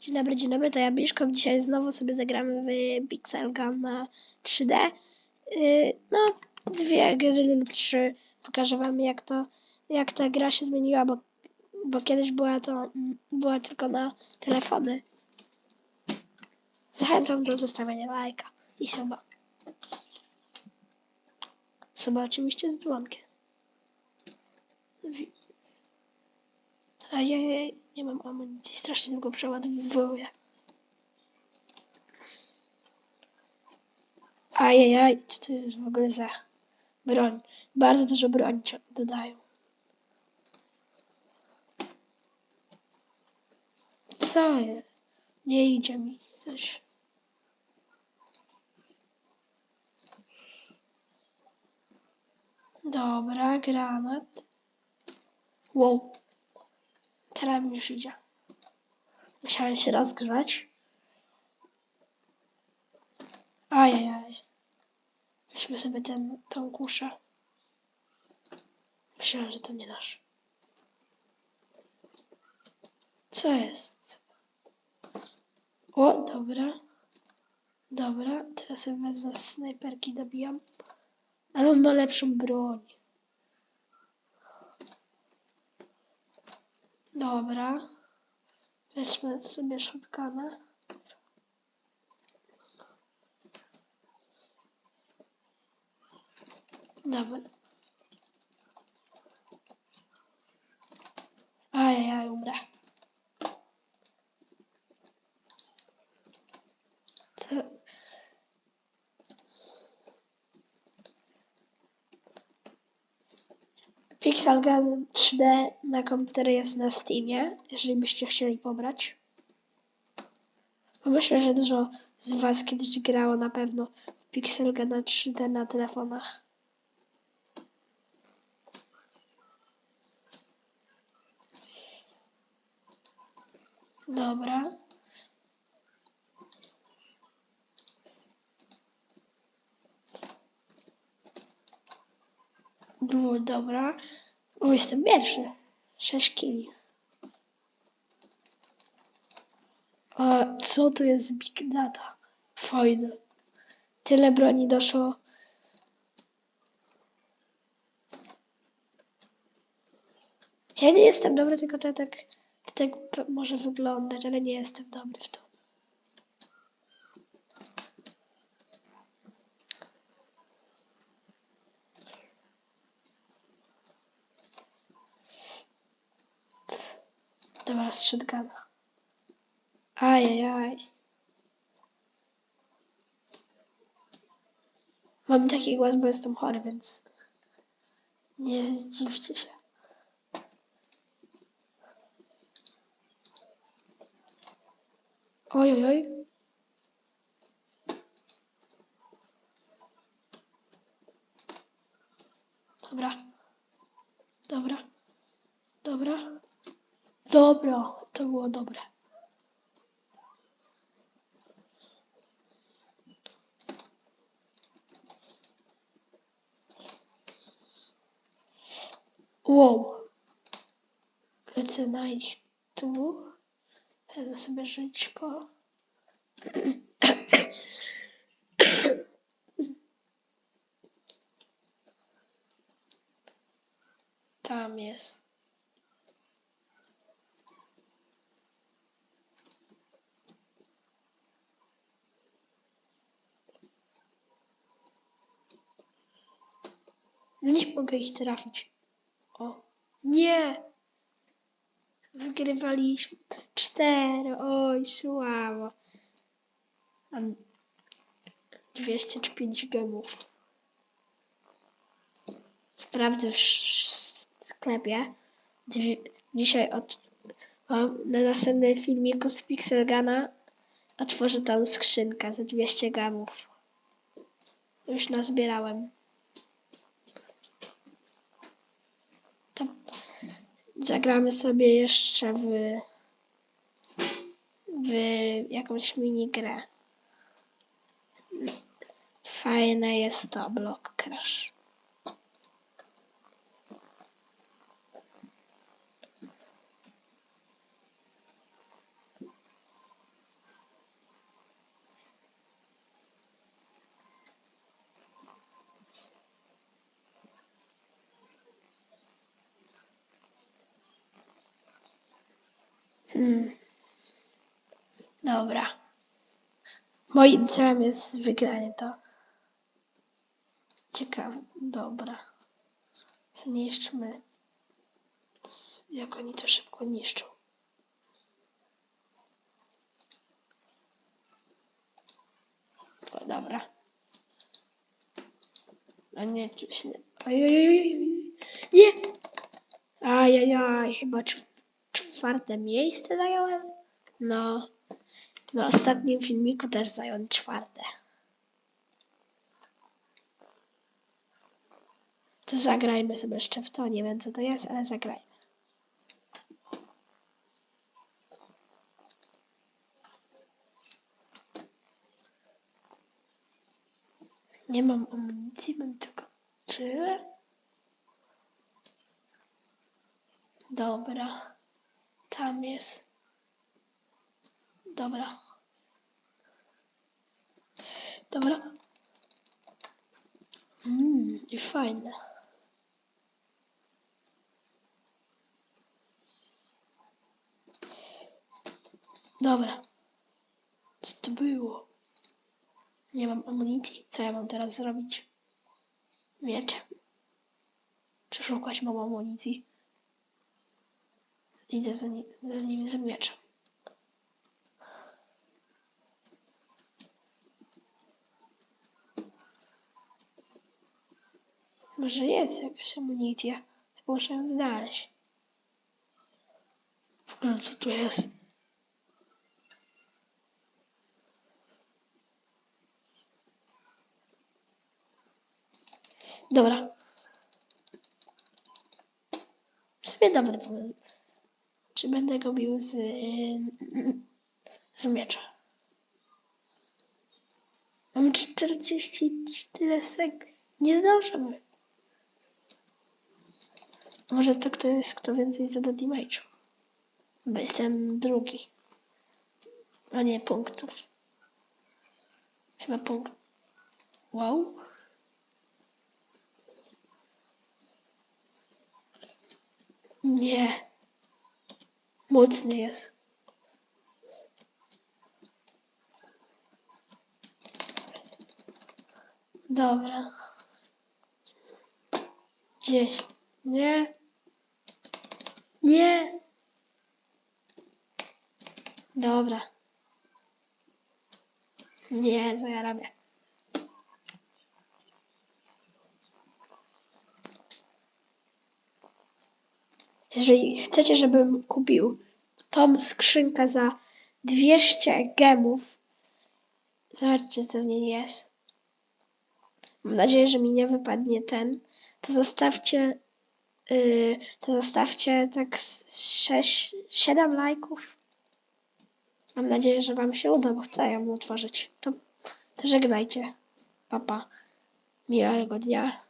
Dzień dobry, dzień dobry, to ja Biszko. Dzisiaj znowu sobie zagramy w Pixel Gun na 3D. Yy, no, dwie gry lub trzy. Pokażę wam jak to, jak ta gra się zmieniła, bo, bo kiedyś była to, była tylko na telefony. Zachęcam do zostawienia lajka i suba. Suba oczywiście z dzwonkiem. Ajajaj, nie mam amunicji, strasznie długo przeładowuję. Ajajaj, co to jest w ogóle za broń? Bardzo dużo broni dodają. Co jest? Nie idzie mi coś. Dobra, granat. Wow. Teraz już idzie. Musiałem się rozgrzać. Ajajaj. Weźmy sobie ten, tą kuszę. Myślałem, że to nie nasz. Co jest? O, dobra. Dobra, teraz sobie wezmę snajperki, dobijam. Ale on ma lepszą broń. Dobra. Weźmy sobie shotguna. Dobra. Ajajaj, umrę. Co? Pixel Gun 3D na komputery jest na Steamie, jeżeli byście chcieli pobrać. Myślę, że dużo z Was kiedyś grało na pewno w Pixel Gun 3D na telefonach. Dobra. Było dobra. O, jestem pierwszy. 6 kili. A co to jest Big Data? Fajne. Tyle broni doszło. Ja nie jestem dobry, tylko to tak, tak p- może wyglądać, ale nie jestem dobry w to. Dobra, shotguna. Ajajaj. Mam taki głos, bo jestem chory, więc nie zdziwcie się. Oj, oj, oj. Dobra. Dobra. Dobra. Dobra. To było dobre. Wow. Lecę na ich tu. Wezmę sobie żyćko. Tam jest. Nie mogę ich trafić. O. Nie! Wygrywaliśmy. Cztery. Oj, słabo. Mam 205 gemów. Sprawdzę w sklepie. Dzisiaj od, mam na następnym filmiku z Pixelgana otworzę tą skrzynkę za 200 gemów. Już nazbierałem. Zagramy sobie jeszcze w, w jakąś minigrę. Fajne jest to Block Crash. Hmm. Dobra. Moim celem jest wygranie to. Ciekawe. Dobra. Zniszczmy. Jak oni to szybko niszczą. O, dobra. A nie, nie. Ojojoj. Nie! Ajajaj, chyba cz- czwarte miejsce zająłem. No, na ostatnim filmiku też zająłem czwarte. To zagrajmy sobie jeszcze w to, nie wiem co to jest, ale zagrajmy. Nie mam amunicji, mam tylko tyle. Dobra. Tam jest. Dobra. Dobra. Mmm, i fajne. Dobra. Co to było? Nie mam amunicji. Co ja mam teraz zrobić? Mieczem. Przeszukać mam amunicji. Idę za, ni za nimi z mieczem. Może jest jakaś amunicja. Muszę ją znaleźć. W ogóle co tu jest? Dobra. W sumie dobry pomysł. Czy będę go bił z, z miecza? Mam 44 sek. Nie zdążymy. Może to kto jest, kto więcej zada damage'u. Bo jestem drugi. A nie punktów. Chyba punkt. Wow. Nie. Mocny jest. Dobra. Gdzieś. Nie. Nie. Dobra. Nie, co ja robię? Jeżeli chcecie, żebym kupił tą skrzynkę za 200 gemów, zobaczcie co w niej jest. Mam nadzieję, że mi nie wypadnie ten. To zostawcie, yy, to zostawcie tak 6, 7 lajków. Mam nadzieję, że Wam się uda, bo chcę ją otworzyć. To, to żegnajcie. Papa. Miłego dnia.